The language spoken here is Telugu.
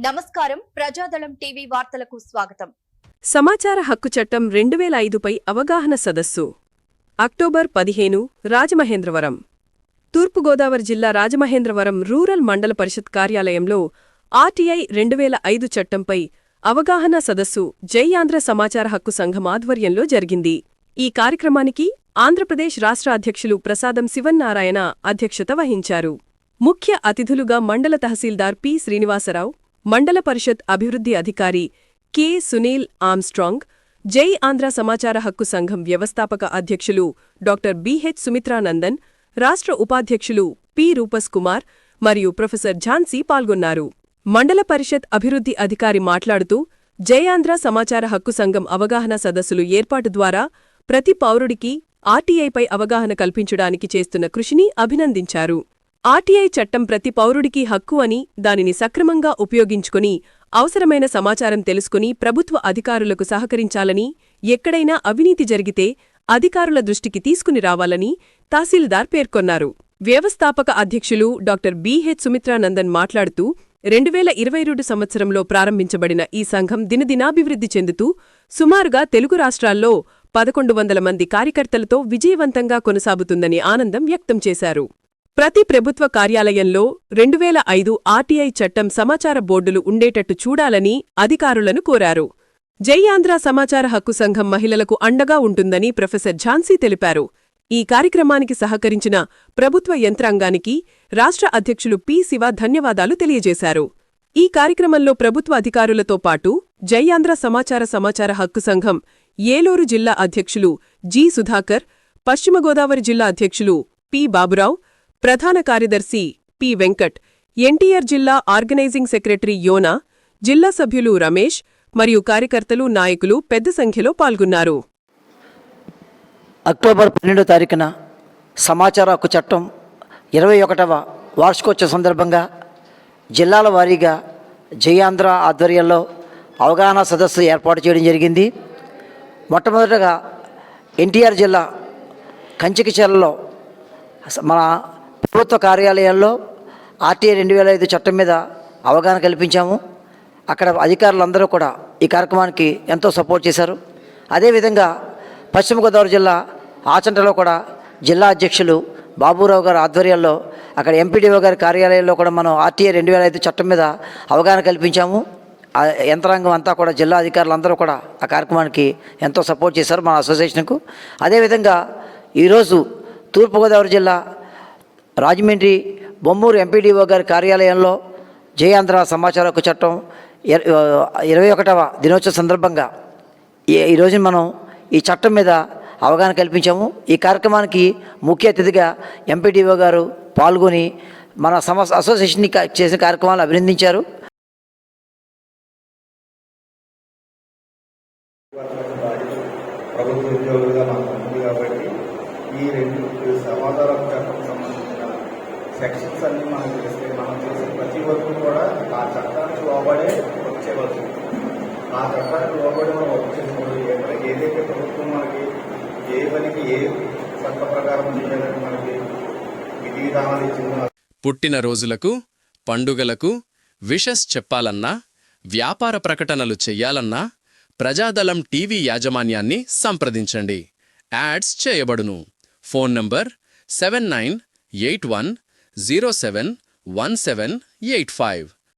నమస్కారం ప్రజాదళం టీవీ వార్తలకు స్వాగతం. సమాచార హక్కు చట్టం రెండు వేల ఐదుపై అవగాహన సదస్సు. అక్టోబర్ పదిహేను రాజమహేంద్రవరం. తూర్పుగోదావరి జిల్లా రాజమహేంద్రవరం రూరల్ మండల పరిషత్ కార్యాలయంలో ఆర్టీఐ రెండు వేల ఐదు చట్టంపై అవగాహన సదస్సు జై ఆంధ్ర సమాచార హక్కు సంఘం ఆధ్వర్యంలో జరిగింది. ఈ కార్యక్రమానికి ఆంధ్రప్రదేశ్ రాష్ట్ర అధ్యక్షులు ప్రసాదం శివన్నారాయణ అధ్యక్షత వహించారు. ముఖ్య అతిథులుగా మండల తహసీల్దార్ పి శ్రీనివాసరావు మండల పరిషత్ అభివృద్ధి అధికారి కె. సునీల్ ఆమ్స్ట్రాంగ్ జై ఆంధ్ర సమాచార హక్కు సంఘం వ్యవస్థాపక అధ్యక్షులు డాక్టర్ బిహెచ్ సుమిత్రానందన్ రాష్ట్ర ఉపాధ్యక్షులు పి. రూపస్ కుమార్ మరియు ప్రొఫెసర్ ఝాన్సీ పాల్గొన్నారు. మండల పరిషత్ అభివృద్ధి అధికారి మాట్లాడుతూ జై ఆంధ్ర సమాచార హక్కు సంఘం అవగాహన సదస్సులు ఏర్పాటు ద్వారా ప్రతి పౌరుడికి ఆర్టీఐపై అవగాహన కల్పించడానికి చేస్తున్న కృషిని అభినందించారు. ఆర్టీఐ చట్టం ప్రతి పౌరుడికి హక్కు అని దానిని సక్రమంగా ఉపయోగించుకుని అవసరమైన సమాచారం తెలుసుకుని ప్రభుత్వ అధికారులకు సహకరించాలని ఎక్కడైనా అవినీతి జరిగితే అధికారుల దృష్టికి తీసుకుని రావాలని తహసీల్దార్ పేర్కొన్నారు. వ్యవస్థాపక అధ్యక్షులు డాక్టర్ బిహెచ్ సుమిత్రానందన్ మాట్లాడుతూ రెండువేల ఇరవై రెండు సంవత్సరంలో ప్రారంభించబడిన ఈ సంఘం దినదినాభివృద్ధి చెందుతూ సుమారుగా తెలుగు రాష్ట్రాల్లో పదకొండు వందల మంది కార్యకర్తలతో విజయవంతంగా కొనసాగుతుందని ఆనందం వ్యక్తం చేశారు. ప్రతి ప్రభుత్వ కార్యాలయంలో రెండువేల ఐదు ఆర్టీఐ చట్టం సమాచార బోర్డులు ఉండేటట్టు చూడాలని అధికారులను కోరారు. జై ఆంధ్ర సమాచార హక్కు సంఘం మహిళలకు అండగా ఉంటుందని ప్రొఫెసర్ ఝాన్సీ తెలిపారు. ఈ కార్యక్రమానికి సహకరించిన ప్రభుత్వ యంత్రాంగానికి రాష్ట్ర అధ్యక్షులు పి శివ ధన్యవాదాలు తెలియజేశారు. ఈ కార్యక్రమంలో ప్రభుత్వ అధికారులతో పాటు జై ఆంధ్ర సమాచార సమాచార హక్కు సంఘం ఏలూరు జిల్లా అధ్యక్షులు జి సుధాకర్ పశ్చిమ గోదావరి జిల్లా అధ్యక్షులు పి బాబురావు ప్రధాన కార్యదర్శి పి. వెంకట్ ఎన్టీఆర్ జిల్లా ఆర్గనైజింగ్ సెక్రటరీ యోనా జిల్లా సభ్యులు రమేష్ మరియు కార్యకర్తలు నాయకులు పెద్ద సంఖ్యలో పాల్గొన్నారు. అక్టోబర్ పన్నెండో తారీఖున సమాచార హక్కు చట్టం ఇరవై ఒకటవ వార్షికోత్సవ సందర్భంగా జిల్లాల వారీగా జయాంధ్ర ఆధ్వర్యంలో అవగాహన సదస్సు ఏర్పాటు చేయడం జరిగింది. మొట్టమొదటగా ఎన్టీఆర్ జిల్లా కంచికిచెరలో మన ప్రభుత్వ కార్యాలయాల్లో ఆర్టీఐ రెండు వేల ఐదు చట్టం మీద అవగాహన కల్పించాము. అక్కడ అధికారులందరూ కూడా ఈ కార్యక్రమానికి ఎంతో సపోర్ట్ చేశారు. అదేవిధంగా పశ్చిమ గోదావరి జిల్లా ఆచంటలో కూడా జిల్లా అధ్యక్షులు బాబురావు గారి ఆధ్వర్యంలో అక్కడ ఎంపీడీఓ గారి కార్యాలయంలో కూడా మనం ఆర్టీఐ రెండు వేల ఐదు చట్టం మీద అవగాహన కల్పించాము. ఆ యంత్రాంగం అంతా కూడా జిల్లా అధికారులందరూ కూడా ఆ కార్యక్రమానికి ఎంతో సపోర్ట్ చేశారు మన అసోసియేషన్కు. అదేవిధంగా ఈరోజు తూర్పుగోదావరి జిల్లా రాజమండ్రి బొమ్మూరు ఎంపీడీఓ గారి కార్యాలయంలో జయాంధ్ర సమాచార హక్కు చట్టం ఇరవై ఒకటవ దినోత్సవ సందర్భంగా ఈ- ఈరోజు మనం ఈ చట్టం మీద అవగాహన కల్పించాము. ఈ కార్యక్రమానికి ముఖ్య అతిథిగా ఎంపీడీఓ గారు పాల్గొని మన సమ అసోసియేషన్ చేసిన కార్యక్రమాలు అభినందించారు. ప్రభుత్వ ఉద్యోగులుగా మనకు ఉంది కాబట్టి ఈ రెండు సమాధానం చట్టం సంబంధించిన సెక్షన్స్ అన్ని మనకు తెలిస్తే మనం చేసే ప్రతి వర్క్ కూడా ఆ చట్టానికి లోబడే వచ్చే వర్క్. ఆ చట్టానికి లోబడి మనం వర్క్ చేసినప్పుడు ఏదైతే ప్రభుత్వం మనకి ఏ పనికి ఏ చట్ట ప్రకారం చేయాలని మనకి విధి విధానాలు ఇచ్చిందో పుట్టినరోజులకు పండుగలకు విషస్ చెప్పాలన్నా వ్యాపార ప్రకటనలు చెయ్యాలన్నా ప్రజాదళం టీవీ యాజమాన్యాన్ని సంప్రదించండి. యాడ్స్ చేయబడును. Phone number seven nine eight one 07178 5